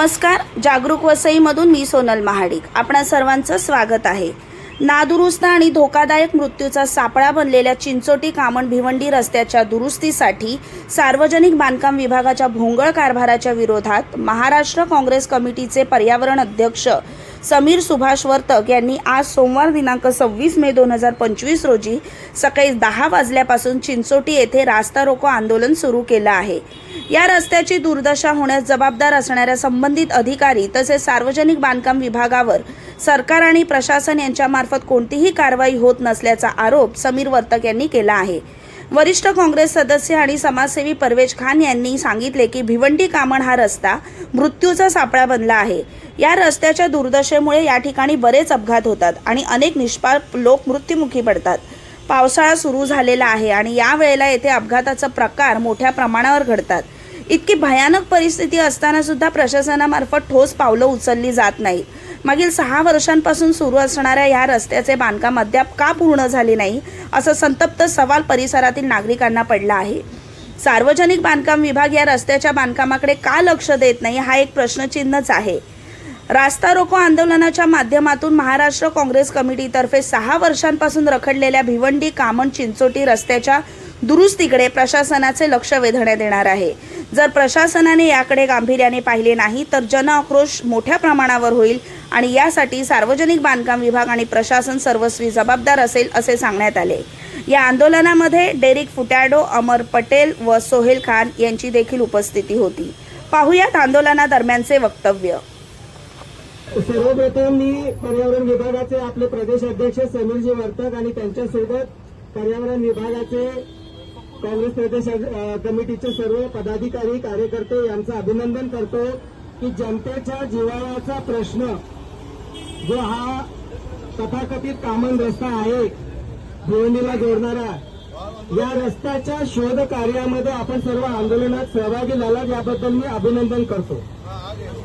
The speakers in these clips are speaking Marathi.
नमस्कार जागरूक वसईमधून मी सोनल महाडिक. आपणा सर्वांचं स्वागत आहे. नादुरुस्त आणि धोकादायक मृत्यूचा सापळा बनलेल्या चिंचोटी कामण भिवंडी रस्त्याच्या दुरुस्तीसाठी सार्वजनिक बांधकाम विभागाच्या भोंगळ कारभाराच्या विरोधात महाराष्ट्र काँग्रेस कमिटीचे पर्यावरण अध्यक्ष समीर सुभाष वर्तक यांनी आज सोमवार दिनांक सव्वीस मे दोन हजार पंचवीस रोजी सकाळी दहा वाजल्यापासून चिंचोटी येथे रास्ता रोको आंदोलन सुरू केलं आहे. या रस्त्याची दुर्दशा होण्यास जबाबदार असणाऱ्या संबंधित अधिकारी तसेच सार्वजनिक बांधकाम विभागावर सरकार आणि प्रशासन यांच्यामार्फत कोणतीही कारवाई होत नसल्याचा आरोप समीर वर्तक यांनी केला आहे. वरिष्ठ काँग्रेस सदस्य आणि समाजसेवी परवेज खान यांनी सांगितले की भिवंडी कामण हा रस्ता मृत्यूचा सापळा बनला आहे. या रस्त्याच्या दुर्दशेमुळे या ठिकाणी बरेच अपघात होतात आणि अनेक निष्पाप लोक मृत्युमुखी पडतात. पावसाळा सुरू झालेला आहे आणि या वेळेला येथे अपघाताचा प्रकार मोठ्या प्रमाणावर घडतात. इतकी भयानक परिस्थिती असताना सुद्धा प्रशासनामार्फत ठोस पावलं उचलली जात नाहीत मागील सहा वर्षांपासून सुरू असणाऱ्या या रस्त्याचे बांधकाम अद्याप का पूर्ण झाले नाही असं संतप्त सवाल परिसरातील नागरिकांना पडला आहे. सार्वजनिक बांधकाम विभाग या रस्त्याच्या बांधकामाकडे का लक्ष देत नाही हा एक प्रश्नचिन्हच आहे. रास्ता रोको आंदोलनाच्या माध्यमातून महाराष्ट्र काँग्रेस कमिटीतर्फे सहा वर्षांपासून रखडलेल्या भिवंडी कामण चिंचोटी रस्त्याच्या दुरुस्तीकडे प्रशासनाचे लक्ष वेधण्यात येणार आहे. जर प्रशासनाने याकडे गांभीर्याने पाहिले नाही तर जनआक्रोश मोठ्या प्रमाणावर होईल आणि यासाठी सार्वजनिक बांधकाम विभाग आणि प्रशासन सर्वस्वी जबाबदार असेल असे सांगण्यात आले. या आंदोलनामध्ये डेरिक फुटॅडो अमर पटेल व सोहेल खान यांची देखील उपस्थिती होती. पाहुयात आंदोलनादरम्यानचे वक्तव्य. सर्वप्रथम मी पर्यावरण विभागाचे आपले प्रदेश अध्यक्ष समीरजी वर्तक आणि त्यांच्यासोबत पर्यावरण विभागाचे काँग्रेस प्रदेश कमिटीचे सर्व पदाधिकारी कार्यकर्ते यांचं अभिनंदन करतो की जनतेच्या जीवाचा प्रश्न जो हा तथाकथित कामन रस्ता आहे भिवंडीला जोडणारा या रस्त्याच्या शोध कार्यामध्ये आपण सर्व आंदोलनात सहभागी झालात याबद्दल मी अभिनंदन करतो.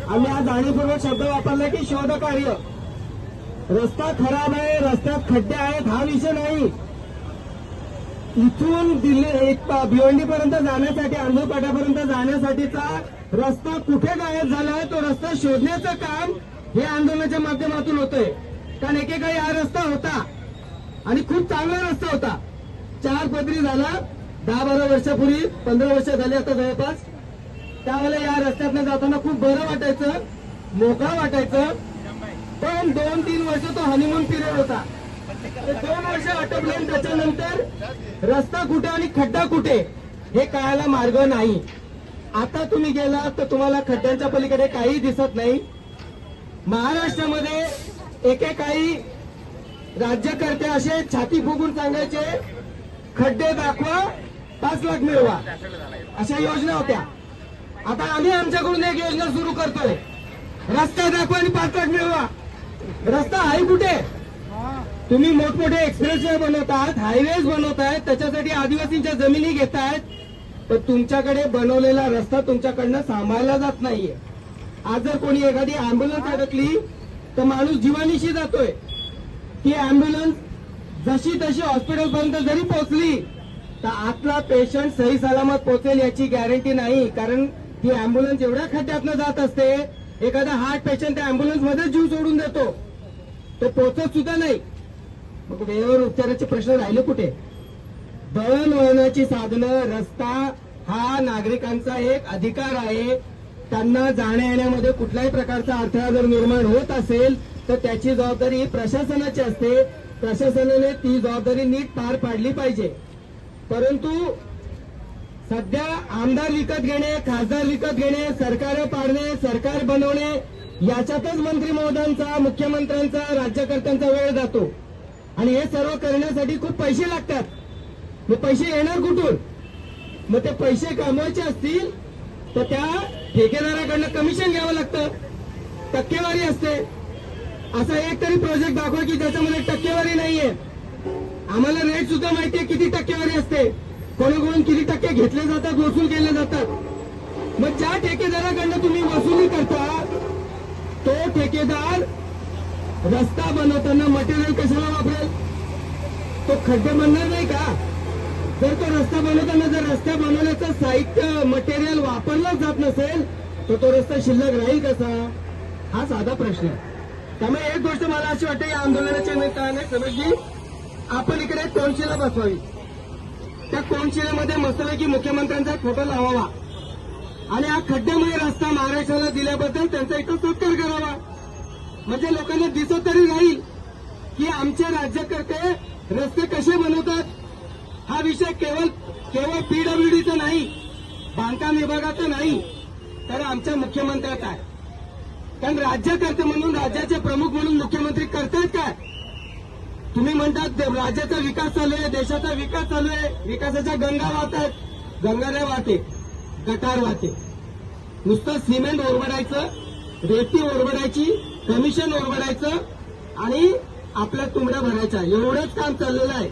आम्ही आज जाणीवपूर्वक शब्द वापरला की शोध कार्य. रस्ता खराब आहे रस्त्यात खड्डे आहेत हा विषय नाही. इथून दिल्ली एक भिवंडीपर्यंत जाण्यासाठी आंधळपाट्यापर्यंत जाण्यासाठीचा रस्ता कुठे गायब आहे तो रस्ता शोधण्याचं काम हे आंदोलनाच्या माध्यमातून होतंय. कारण एकेकाळी हा रस्ता होता आणि खूप चांगला रस्ता होता. चार पदरी झाला दहा बारा वर्षापूर्वी पंधरा वर्ष झाली आता जवळपास. त्यावेळेला या रस्त्यातनं जाताना खूप बरं वाटायचं मोकळं वाटायचं. पण दोन तीन वर्ष तो हनीमून पिरियड होता. दोन वर्ष आटोपले त्याच्यानंतर रस्ता कुठे आणि खड्डा कुठे हे कळायला मार्ग नाही. आता तुम्ही गेलात तर तुम्हाला खड्ड्यांच्या पलीकडे काही दिसत नाही. महाराष्ट्रामध्ये एकेकाळी राज्यकर्ते असे छाती फुगून सांगायचे खड्डे दाखवा पाच लाख मिळवा. अशा योजना होत्या. आता आम्ही आमच्याकडून एक योजना सुरू करतोय. रस्ता दाखवा आणि पाच मिळवा. रस्ता आहे कुठे? तुम्ही मोठमोठे एक्सप्रेसवे बनवतात हायवेज बनवतायत त्याच्यासाठी आदिवासींच्या जमिनी घेतायत पण तुमच्याकडे बनवलेला रस्ता तुमच्याकडनं सांभाळला जात नाहीये. आज जर कोणी एखादी अँब्युलन्स अडकली तर माणूस जीवानीशी जातोय. ती अँब्युलन्स जशी तशी हॉस्पिटलपर्यंत जरी पोहोचली तर आतला पेशंट सही सलामत पोहोचेल याची गॅरंटी नाही कारण ती अँब्युलन्स एवढ्या खड्ड्यातनं जात असते एखादा हार्ट पेशंट त्या अँब्युलन्समध्ये जीव सोडून देतो. तो पोचत सुद्धा नाही. मग वेळेवर उपचाराचे प्रश्न राहिले कुठे? दळणवळणाची साधनं रस्ता हा नागरिकांचा एक अधिकार आहे. त्यांना जाण्या येण्यामध्ये कुठल्याही प्रकारचा अडथळा जर निर्माण होत असेल तर त्याची जबाबदारी ही प्रशासनाची असते. प्रशासनाने ती जबाबदारी नीट पार पाडली पाहिजे. परंतु सध्या आमदार विकत घेणे खासदार विकत घेणे सरकार पाडणे सरकार बनवणे याच्यातच मंत्री महोदयांचा मुख्यमंत्र्यांचा राज्यकर्त्यांचा वेळ जातो. आणि हे सर्व करण्यासाठी खूप पैसे लागतात. मग पैसे येणार कुठून? मग ते पैसे कमवायचे असतील तर त्या ठेकेदाराकडनं कमिशन घ्यावं लागतं. टक्केवारी असते. असा एक तरी प्रोजेक्ट दाखवा की ज्याच्यामध्ये टक्केवारी नाहीये. आम्हाला रेट सुद्धा माहितीये किती टक्केवारी असते. कोणाकडून किती टक्के घेतले जातात वसूल केले जातात? मग ज्या ठेकेदाराकडनं तुम्ही वसुली करता तो ठेकेदार रस्ता बनवताना मटेरियल कशाला वापरेल? तो खड्डे बनणार नाही का? जर तो रस्ता बनवताना जर रस्ता बनवण्याचं साहित्य मटेरियल वापरलं जात नसेल तर तो रस्ता शिल्लक राहील कसा? हा साधा प्रश्न आहे. त्यामुळे एक गोष्ट मला अशी वाटते या आंदोलनाच्या निमित्ताने रमेशजी आपण इकडे तोंडशीला बसवावी. त्या कोनशिलेमध्ये मस्तपैकी मुख्यमंत्र्यांचा फोटो लावावा. आणि हा खड्ड्यामुळे रस्ता महाराष्ट्राला दिल्याबद्दल त्यांचा इथं सत्कार करावा. म्हणजे लोकांना दिसत तरी राहील की आमचे राज्यकर्ते रस्ते कसे बनवतात हा विषय केवळ केवळ पीडब्ल्यूडीचा नाही बांधकाम विभागाचा नाही तर आमच्या मुख्यमंत्र्याचा आहे. कारण राज्यकर्ते म्हणून राज्याचे प्रमुख म्हणून मुख्यमंत्री करतायत काय? तुम्ही म्हणतात राज्याचा विकास चालू आहे देशाचा विकास चालू आहे. विकासाच्या गंगा वाहतात. गंगा नाही वाहते गटार वाहते. नुसतं सिमेंट ओरबडायचं रेती ओरबडायची कमिशन ओरबडायचं आणि आपल्या तुंबड्या भरायच्या. एवढंच काम चाललेलं आहे.